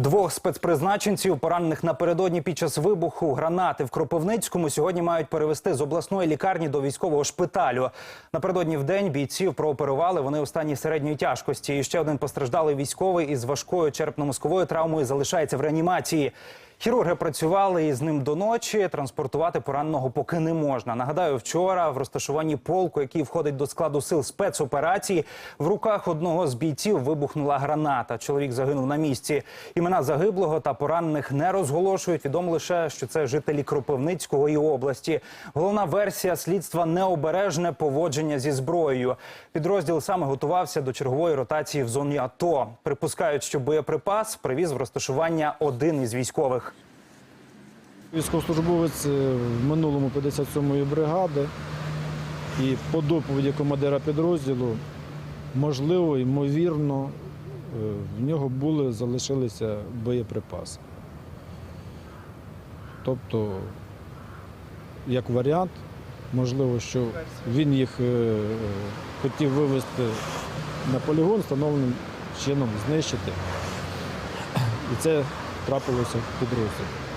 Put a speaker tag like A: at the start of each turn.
A: Двох спецпризначенців, поранених напередодні під час вибуху гранати в Кропивницькому, сьогодні мають перевести з обласної лікарні до військового шпиталю. Напередодні в день бійців прооперували. Вони у стані середньої тяжкості. І ще один постраждалий військовий із важкою черпно-мозковою травмою залишається в реанімації. Хірурги працювали із ним до ночі. Транспортувати пораненого поки не можна. Нагадаю, вчора в розташуванні полку, який входить до складу сил спецоперації, в руках одного з бійців вибухнула граната. Чоловік загинув на місці. Імена загиблого та поранених не розголошують. Відомо лише, що це жителі Кропивницького і області. Головна версія слідства необережне поводження зі зброєю. Підрозділ саме готувався до чергової ротації в зоні АТО. Припускають, що боєприпас привіз в розташування один із військових.
B: Військовослужбовець е, в минулому 57-ї бригади і по доповіді командира підрозділу, можливо, ймовірно, е, в нього були, залишилися боєприпаси. Тобто, як варіант, можливо, що він їх е, хотів вивезти на полігон, встановленим чином знищити. І це трапилося в підрозділі.